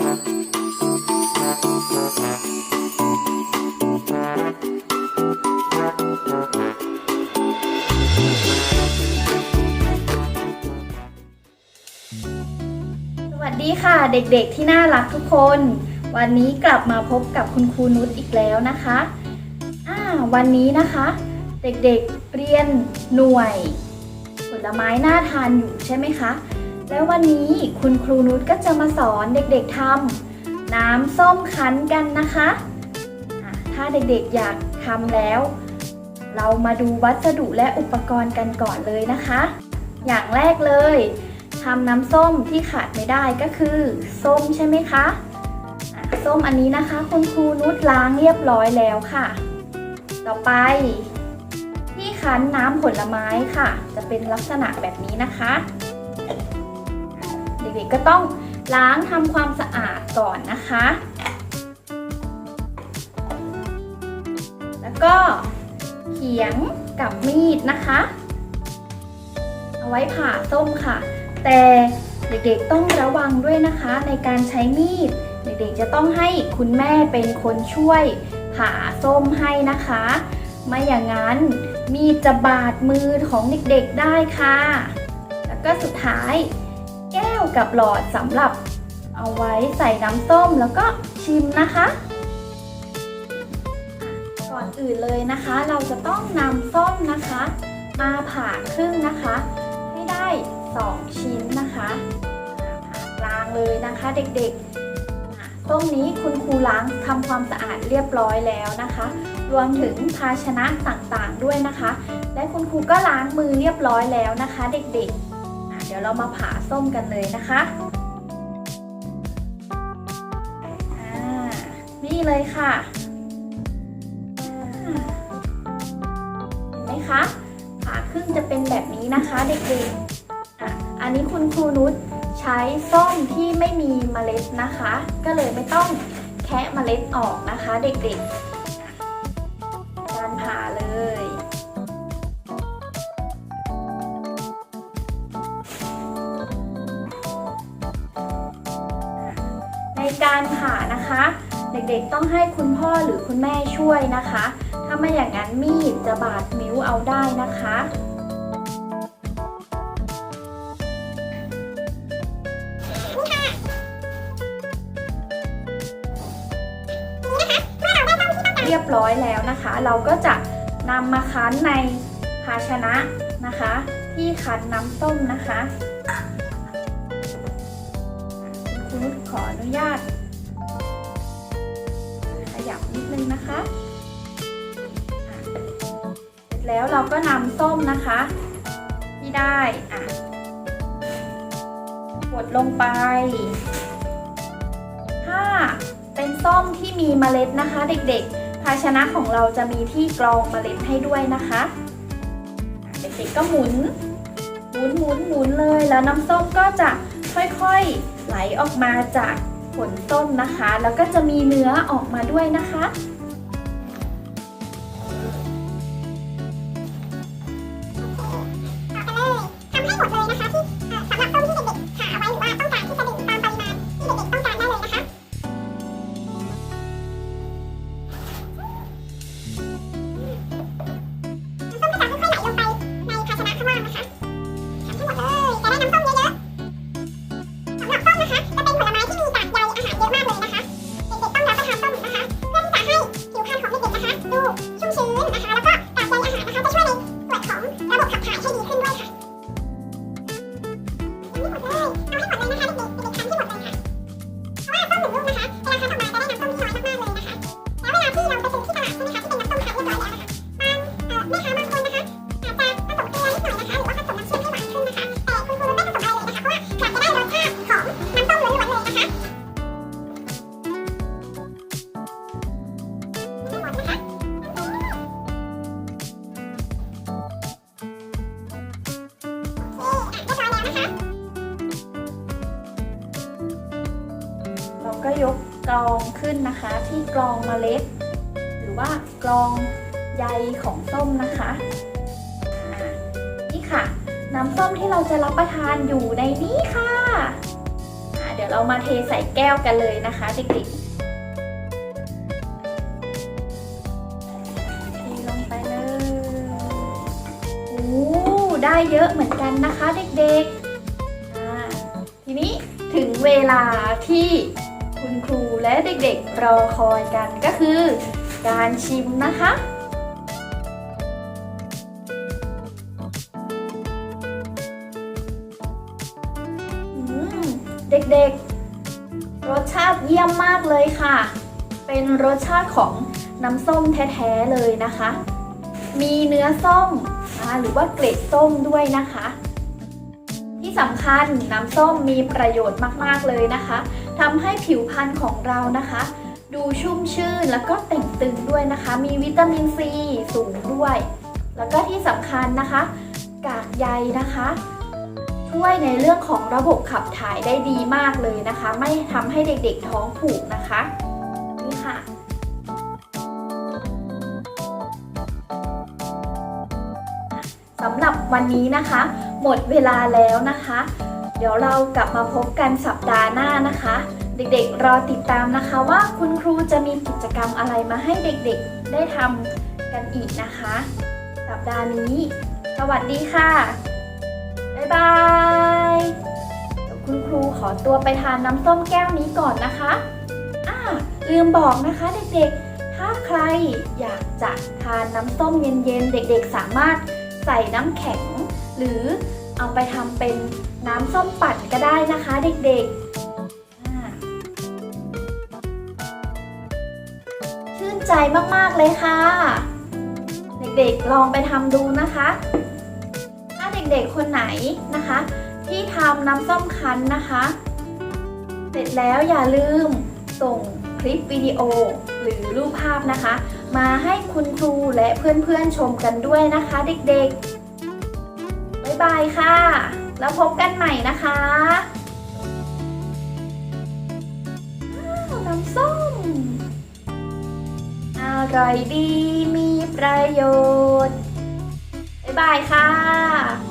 สวัสดีค่ะเด็กๆที่น่ารักทุกคน วันนี้กลับมาพบกับคุณครูนุชอีกแล้วนะคะอ่าวันนี้นะคะ เด็กๆเรียนหน่วย ผลไม้น่าทานอยู่ใช่ไหมคะ แล้ววันนี้คุณครูนุชก็จะมาสอนเด็กๆทำน้ำส้มคั้นกันนะคะ ถ้าเด็กๆอยากทำแล้ว เรามาดูวัสดุและอุปกรณ์กันก่อนเลยนะคะ อย่างแรกเลยทำน้ำส้มที่ขาดไม่ได้ก็คือส้มใช่ไหมคะส้มอันนี้นะคะ คุณครูนุชล้างเรียบร้อยแล้วค่ะ ต่อไป ที่คั้นน้ำผลไม้ค่ะ จะเป็นลักษณะแบบนี้นะคะ ด็กๆก็ต้องล้างทำความสะอาดก่อนนะคะ แล้วก็เขียงกับมีดนะคะ เอาไว้ผ่าส้มค่ะ แต่เด็กๆต้องระวังด้วยนะคะในการใช้มีด เด็กๆจะต้องให้คุณแม่เป็นคนช่วยผ่าส้มให้นะคะ ไม่อย่างนั้นมีดจะบาดมือของเด็กๆได้ค่ะ แล้วก็สุดท้าย วกับหลอดสำหรับเอาไว้ใส่น้ำส้มแล้วก็ชิมนะคะ ก่อนอื่นเลยนะคะ เราจะต้องนำส้มนะคะ มาผ่าครึ่งนะคะ ให้ได้ 2 ชิ้นนะคะอ่าผ่ากลางเลยนะคะเด็กๆส้มนี้คุณครูล้างทำความสะอาดเรียบร้อยแล้วนะคะ รวมถึงภาชนะต่างๆด้วยนะคะ และคุณครูก็ล้างมือเรียบร้อยแล้วนะคะ เด็กๆ ดี๋ยวเรามาผ่าส้มกันเลยนะคะอ่านี่เลยค่ะเห็นไหมคะผ่าครึ่งจะเป็นแบบนี้นะคะเด็กๆอะอันนี้คุณครูนุชใช้ส้มที่ไม่มีเมล็ดนะคะ ก็เลยไม่ต้องแคะเมล็ดออกนะคะ เด็กๆ การผ่านะคะ เด็กๆต้องให้คุณพ่อหรือคุณแม่ช่วยนะคะ ถ้าไม่อย่างนั้นมีดจะบาดนิ้วเอาได้นะคะ เรียบร้อยแล้วนะคะ เราก็จะนำมาคั้นในภาชนะนะคะ ที่คั้นน้ำส้มนะคะ นุชขออนุญาต ขยับนิดนึงนะคะ เสร็จแล้วเราก็นำส้มนะคะ ที่ได้อะกดลงไป ถ้าเป็นส้มที่มีเมล็ดนะคะ เด็กๆ ภาชนะของเราจะมีที่กรองเมล็ดให้ด้วยนะคะอะเด็กๆก็หมุนหมุนหมุนหมุนเลยแล้วน้ำส้มก็จะค่อยๆ ไหลออกมาจากผลต้มนะคะ แล้วก็จะมีเนื้อออกมาด้วยนะคะ ก็ยกกรองขึ้นนะคะ ที่กรองเมล็ด หรือว่ากรองใยของส้มนะคะนี่ค่ะ น้ำส้มที่เราจะรับประทานอยู่ในนี้ค่ะอ่าเดี๋ยวเรามาเทใส่แก้วกันเลยนะคะเด็กๆเทลงไปเลยโอ้ได้เยอะเหมือนกันนะคะเด็กๆ ทีนี้ถึงเวลาที่ คุณครูและเด็กๆรอคอยกันก็คือ การชิมนะคะ เด็กๆ รสชาติเยี่ยมมากเลยค่ะ เป็นรสชาติของน้ำส้มแท้ๆเลยนะคะ มีเนื้อส้มหรือว่าเกล็ดส้มด้วยนะคะ ที่สำคัญน้ำส้มมีประโยชน์มากๆเลยนะคะ ทำให้ผิวพรรณของเรานะคะ ดูชุ่มชื่นแล้วก็เต่งตึงด้วยนะคะ มีวิตามินซีสูงด้วย แล้วก็ที่สำคัญนะคะ กากใยนะคะช่วยในเรื่องของระบบขับถ่ายได้ดีมากเลยนะคะ ไม่ทำให้เด็กๆท้องผูกนะคะนี่ค่ะ สำหรับวันนี้นะคะ หมดเวลาแล้วนะคะ เดี๋ยวเรากลับมาพบกันสัปดาห์หน้านะคะ เด็กๆรอติดตามนะคะว่าคุณครูจะมีกิจกรรมอะไรมาให้เด็กๆได้ทำกันอีกนะคะ สัปดาห์นี้ สวัสดีค่ะ บ๊ายบายเดี๋ยวคุณครูขอตัวไปทานน้ำส้มแก้วนี้ก่อนนะคะอ่าลืมบอกนะคะเด็กๆถ้าใครอยากจะทานน้ำส้มเย็นๆ เด็กๆ สามารถใส่น้ำแข็ง หรือ เอาไปทำเป็นน้ำส้มปั่นก็ได้นะคะเด็กๆ ชื่นใจมากๆเลยค่ะ เด็กๆลองไปทำดูนะคะ ถ้าเด็กๆคนไหนนะคะ ที่ทำน้ำส้มคั้นนะคะ เสร็จแล้วอย่าลืมส่งคลิปวิดีโอหรือรูปภาพนะคะ มาให้คุณครูและเพื่อนๆชมกันด้วยนะคะเด็กๆ บายค่ะ แล้วพบกันใหม่นะคะน้ำส้ม อร่อยดีมีประโยชน์ บ๊ายบายค่ะ